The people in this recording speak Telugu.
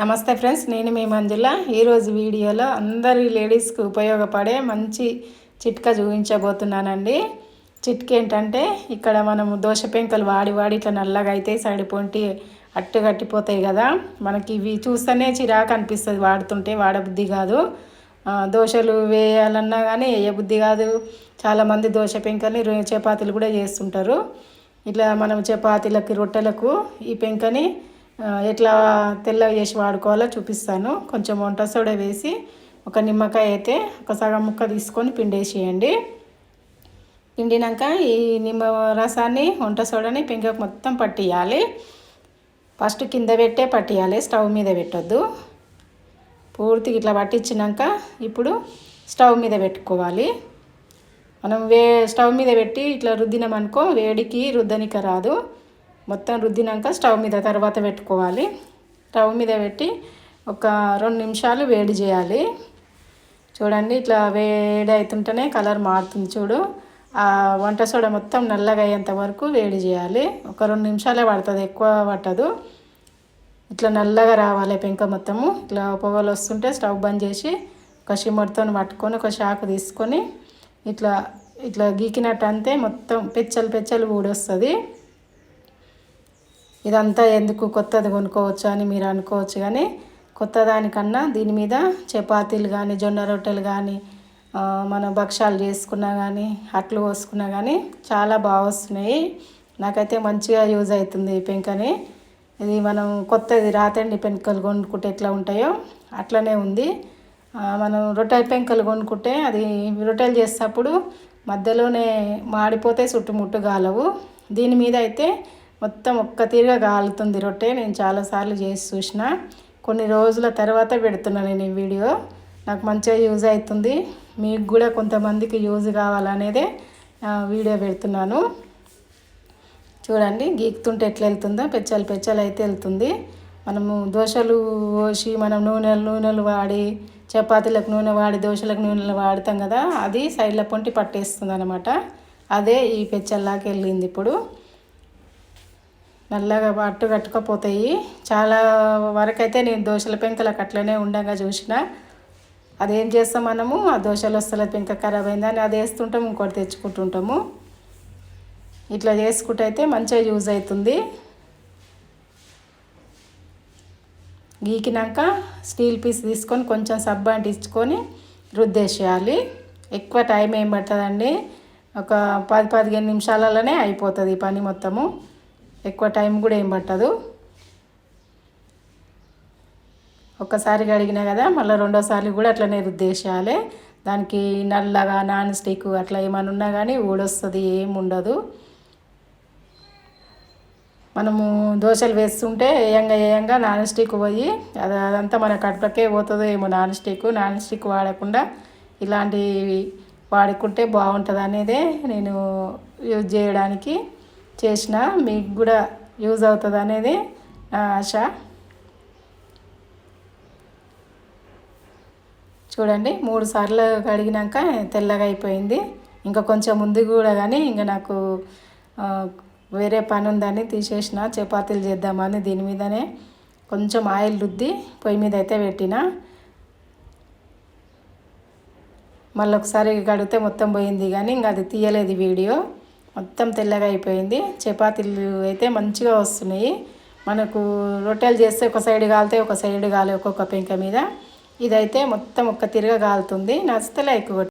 నమస్తే ఫ్రెండ్స్ నేను మీ మంజుల. ఈరోజు వీడియోలో అందరి లేడీస్కి ఉపయోగపడే మంచి చిట్కా చూపించబోతున్నానండి. చిట్క ఏంటంటే ఇక్కడ మనము దోశ పెంకలు వాడి వాడి ఇట్లా నల్లగా అయితే సైడ్ పొంటి అట్టు కట్టిపోతాయి కదా. మనకి ఇవి చూస్తేనే చిరాకు అనిపిస్తుంది వాడుతుంటే వాడబుద్ధి కాదు. దోశలు వేయాలన్నా కానీ వేయబుద్ధి కాదు. చాలామంది దోశ పెంకని చపాతీలు కూడా చేస్తుంటారు. ఇట్లా మనం చపాతీలకి రొట్టెలకు ఈ పెంకని ఎట్లా తెల్ల చేసి వాడుకోవాలో చూపిస్తాను. కొంచెం వంట సోడా వేసి ఒక నిమ్మకాయ అయితే ఒక సగం ముక్క తీసుకొని పిండేసేయండి. పిండినాక ఈ నిమ్మ రసాన్ని వంట సోడాని పెంకకు మొత్తం పట్టియాలి. ఫస్ట్ కింద పెట్టే పట్టియాలి స్టవ్ మీద పెట్టొద్దు. పూర్తిగా ఇట్లా పట్టించినాక ఇప్పుడు స్టవ్ మీద పెట్టుకోవాలి. మనం వే స్టవ్ మీద పెట్టి ఇట్లా రుద్దినామనుకో వేడికి రుద్దనిక రాదు. మొత్తం రుద్దినాక స్టవ్ మీద తర్వాత పెట్టుకోవాలి. స్టవ్ మీద పెట్టి ఒక రెండు నిమిషాలు వేడి చేయాలి. చూడండి ఇట్లా వేడి అవుతుంటేనే కలర్ మారుతుంది చూడు. ఆ వంట సోడా మొత్తం నల్లగా అయ్యేంత వరకు వేడి చేయాలి. ఒక రెండు నిమిషాలే పడుతుంది ఎక్కువ పట్టదు. ఇట్లా నల్లగా రావాలి పెంక మొత్తము. ఇట్లా పొగలు వస్తుంటే స్టవ్ బంద్ చేసి ఒక షిమ్మడితో పట్టుకొని ఒక షాకు తీసుకొని ఇట్లా ఇట్లా గీకినట్టు అంతే మొత్తం పెచ్చలు పెచ్చలు ఊడొస్తుంది. ఇదంతా ఎందుకు కొత్తది కొనుక్కోవచ్చు అని మీరు అనుకోవచ్చు కానీ కొత్త దానికన్నా దీని మీద చపాతీలు కానీ జొన్న రొట్టెలు కానీ మన భక్షాలు చేసుకున్నా కానీ అట్లు పోసుకున్నా కానీ చాలా బాగా వస్తున్నాయి. నాకైతే మంచిగా యూజ్ అవుతుంది ఈ పెంకని. ఇది మనం కొత్తది రాతండి పెంకలు కొనుక్కుంటే ఎట్లా ఉంటాయో అట్లనే ఉంది. మనం రొట్టెల పెంకలు కొనుక్కుంటే అది రొట్టెలు చేసేటప్పుడు మధ్యలోనే మాడిపోతే చుట్టుముట్టు కాలవు దీని మీద అయితే మొత్తం ఒక్క తీరుగా కాలుతుంది రొట్టె. నేను చాలాసార్లు చేసి చూసిన. కొన్ని రోజుల తర్వాత పెడుతున్నాను నేను ఈ వీడియో. నాకు మంచిగా యూజ్ అవుతుంది. మీకు కూడా కొంతమందికి యూజ్ కావాలనేదే వీడియో పెడుతున్నాను. చూడండి గీకుతుంటే ఎట్లా వెళ్తుందో. పెచ్చలు పెచ్చలు అయితే వెళ్తుంది. మనము దోశలు పోసి మనం నూనెలు నూనెలు వాడి చపాతీలకు నూనె వాడి దోశలకు నూనెలు వాడతాం కదా అది సైడ్ల పొంటి పట్టేస్తుంది అనమాట అదే ఈ పెచ్చల్లాకి వెళ్ళింది ఇప్పుడు. నల్లగా అట్టు కట్టుకపోతాయి. చాలా వరకైతే నేను దోశల పెంకలకు అట్లనే ఉండగా చూసిన అదేం చేస్తాం మనము? ఆ దోశలు వస్తల పెంక ఖరాబ్ అయిందని అది వేస్తుంటాము ఇంకోటి తెచ్చుకుంటుంటాము. ఇట్లా చేసుకుంటే అయితే మంచిగా యూజ్ అవుతుంది. గీకినాక స్టీల్ పీస్ తీసుకొని కొంచెం సబ్బు అంటించుకొని రుద్దేసేయాలి. ఎక్కువ టైం ఏం పడుతుందండి ఒక పది పదిహేను నిమిషాలలోనే అయిపోతుంది ఈ పని మొత్తము. ఎక్కువ టైం కూడా ఏం పట్టదు. ఒక్కసారి కడిగినా కదా మళ్ళీ రెండోసారి కూడా అట్లనే రుద్దేసేయాలి. దానికి నల్లగా నాన్ స్టిక్ అట్లా ఏమైనా ఉన్నా కానీ ఊడొస్తుంది ఏం ఉండదు. మనము దోశలు వేస్తుంటే ఏయంగా ఏయంగా నాన్ స్టిక్ పోయి అది అదంతా మన కడుపుకే పోతుందో ఏమో నాన్ స్టిక్. నాన్ స్టిక్ వాడకుండా ఇలాంటివి వాడుకుంటే బాగుంటుంది అనేదే నేను యూజ్ చేయడానికి. చేసినా మీకు కూడా యూజ్ అవుతుంది అనేది నా ఆశ. చూడండి మూడు సార్లు కడిగినాక తెల్లగా అయిపోయింది. ఇంకా కొంచెం ముందు కూడా కానీ ఇంకా నాకు వేరే పని ఉందని తీసేసిన చపాతీలు చేద్దామని దీని మీదనే కొంచెం ఆయిల్ రుద్ది పొయ్యి మీద అయితే పెట్టిన. మళ్ళీ ఒకసారి కడిగితే మొత్తం పోయింది కానీ ఇంకా అది తీయలేదు వీడియో. మొత్తం తెల్లగా అయిపోయింది. చపాతీలు అయితే మంచిగా వస్తున్నాయి. మనకు రొట్టెలు చేస్తే ఒక సైడ్ కాలితే ఒక సైడ్ కాలి ఒక్కొక్క పెంక మీద. ఇదైతే మొత్తం ఒక్క తిరగ కాలుతుంది. నచ్చితే లైక్